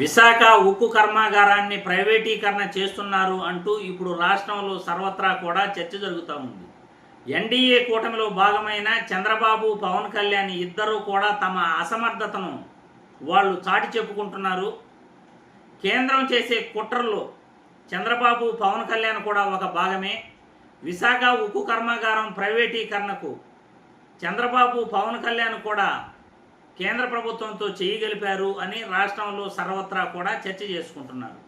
విశాఖ ఉక్కు కర్మాగారాన్ని ప్రైవేటీకరణ చేస్తున్నారు అంటూ ఇప్పుడు రాష్ట్రంలో సర్వత్రా కూడా చర్చ జరుగుతూ ఉంది. ఎన్డీఏ కూటమిలో భాగమైన చంద్రబాబు పవన్ కళ్యాణ్ ఇద్దరూ కూడా తమ అసమర్థతను వాళ్ళు చాటి చెప్పుకుంటున్నారు. కేంద్రం చేసే కుట్రల్లో చంద్రబాబు పవన్ కళ్యాణ్ కూడా ఒక భాగమే. విశాఖ ఉక్కు కర్మాగారం ప్రైవేటీకరణకు చంద్రబాబు పవన్ కళ్యాణ్ కూడా కేంద్ర ప్రభుత్వంతో చేయగలిపారు అని రాష్ట్రంలో సర్వత్రా కూడా చర్చ చేసుకుంటున్నారు.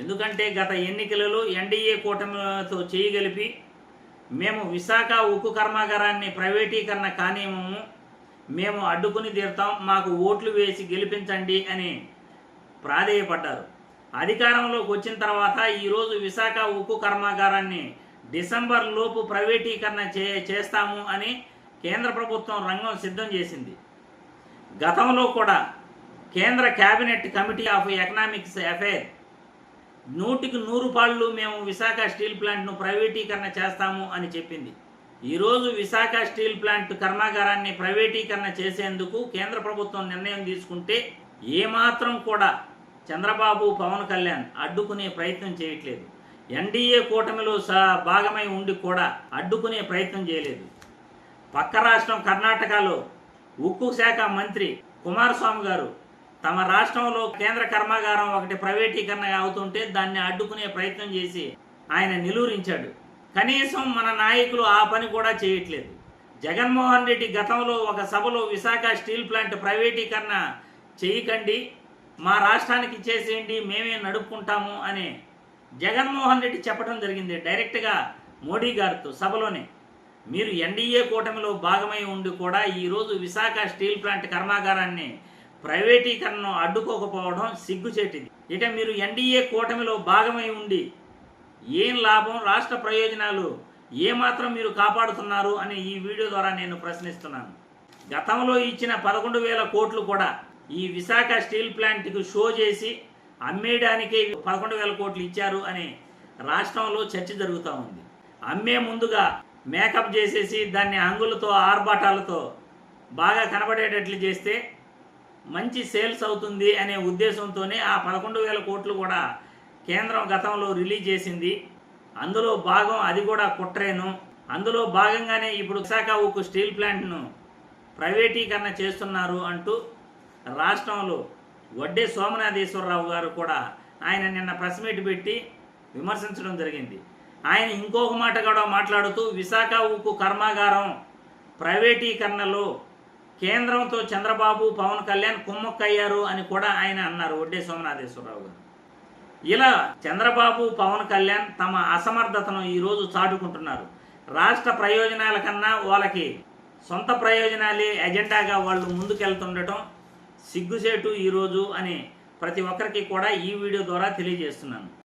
ఎందుకంటే గత ఎన్నికలలో ఎన్డీఏ కూటమితో చేయగలిపి మేము విశాఖ ఉక్కు కర్మాగారాన్ని ప్రైవేటీకరణ కానివ్వము మేము అడ్డుకుని తీరుతాం మాకు ఓట్లు వేసి గెలిపించండి అని ప్రాధేయపడ్డారు. అధికారంలోకి వచ్చిన తర్వాత ఈరోజు విశాఖ ఉక్కు కర్మాగారాన్ని డిసెంబర్ లోపు ప్రైవేటీకరణ చే చేస్తాము అని కేంద్ర ప్రభుత్వం రంగం సిద్ధం చేసింది. గతంలో కూడా కేంద్ర cabinet committee of economics affair నూటికి నూరు పాళ్ళు మేము విశాఖ స్టీల్ ప్లాంట్ను ప్రైవేటీకరణ చేస్తాము అని చెప్పింది. ఈరోజు విశాఖ స్టీల్ ప్లాంట్ కర్మాగారాన్ని ప్రైవేటీకరణ చేసేందుకు కేంద్ర ప్రభుత్వం నిర్ణయం తీసుకుంటే ఏమాత్రం కూడా చంద్రబాబు పవన్ కళ్యాణ్ అడ్డుకునే ప్రయత్నం చేయట్లేదు. ఎన్డీఏ కూటమిలో సా భాగమై ఉండి కూడా అడ్డుకునే ప్రయత్నం చేయలేదు. పక్క రాష్ట్రం కర్ణాటకలో ఉక్కు శాఖ మంత్రి కుమారస్వామి గారు తమ రాష్ట్రంలో కేంద్ర కర్మాగారం ఒకటి ప్రైవేటీకరణ అవుతుంటే దాన్ని అడ్డుకునే ప్రయత్నం చేసి ఆయన నిలువరించాడు. కనీసం మన నాయకులు ఆ పని కూడా చేయట్లేదు. జగన్మోహన్ రెడ్డి గతంలో ఒక సభలో విశాఖ స్టీల్ ప్లాంట్ ప్రైవేటీకరణ చేయకండి మా రాష్ట్రానికి ఇచ్చేసేయండి మేమే నడుపుకుంటాము అని జగన్మోహన్ రెడ్డి చెప్పడం జరిగింది. డైరెక్ట్గా మోడీ గారితో సభలోనే. మీరు ఎన్డీఏ కూటమిలో భాగమై ఉండి కూడా ఈరోజు విశాఖ స్టీల్ ప్లాంట్ కర్మాగారాన్ని ప్రైవేటీకరణను అడ్డుకోకపోవడం సిగ్గుచేటిది. ఇక మీరు ఎన్డీఏ కూటమిలో భాగమై ఉండి ఏం లాభం రాష్ట్ర ప్రయోజనాలు ఏమాత్రం మీరు కాపాడుతున్నారు అని ఈ వీడియో ద్వారా నేను ప్రశ్నిస్తున్నాను. గతంలో ఇచ్చిన పదకొండు వేల కోట్లు కూడా ఈ విశాఖ స్టీల్ ప్లాంట్కు షో చేసి అమ్మేయడానికే పదకొండు వేల కోట్లు ఇచ్చారు అని రాష్ట్రంలో చర్చ జరుగుతూ ఉంది. అమ్మే ముందుగా మేకప్ చేసేసి దాన్ని అంగులతో ఆర్భాటాలతో బాగా కనబడేటట్లు చేస్తే మంచి సేల్స్ అవుతుంది అనే ఉద్దేశంతోనే ఆ పదకొండు వేల కోట్లు కూడా కేంద్రం గతంలో రిలీజ్ చేసింది. అందులో భాగం అది కూడా కుట్రేను. అందులో భాగంగానే ఇప్పుడు విశాఖ ఉక్కు స్టీల్ ప్లాంట్ను ప్రైవేటీకరణ చేస్తున్నారు అంటూ రాష్ట్రంలో వడ్డే సోమనాథేశ్వరరావు గారు కూడా ఆయన నిన్న ప్రెస్ మీట్ పెట్టి విమర్శించడం జరిగింది. ఆయన ఇంకొక మాట కూడా మాట్లాడుతూ విశాఖ ఉక్కు కర్మాగారం ప్రైవేటీకరణలో కేంద్రంతో చంద్రబాబు పవన్ కళ్యాణ్ కుమ్మక్కయ్యారు అని కూడా ఆయన అన్నారు వడ్డే సోమనాథేశ్వరరావు గారు. ఇలా చంద్రబాబు పవన్ కళ్యాణ్ తమ అసమర్థతను ఈరోజు చాటుకుంటున్నారు. రాష్ట్ర ప్రయోజనాల కన్నా వాళ్ళకి సొంత ప్రయోజనాలే ఎజెండాగా వాళ్ళు ముందుకెళ్తుండటం సిగ్గుసేటు ఈరోజు అని ప్రతి ఒక్కరికి కూడా ఈ వీడియో ద్వారా తెలియజేస్తున్నాను.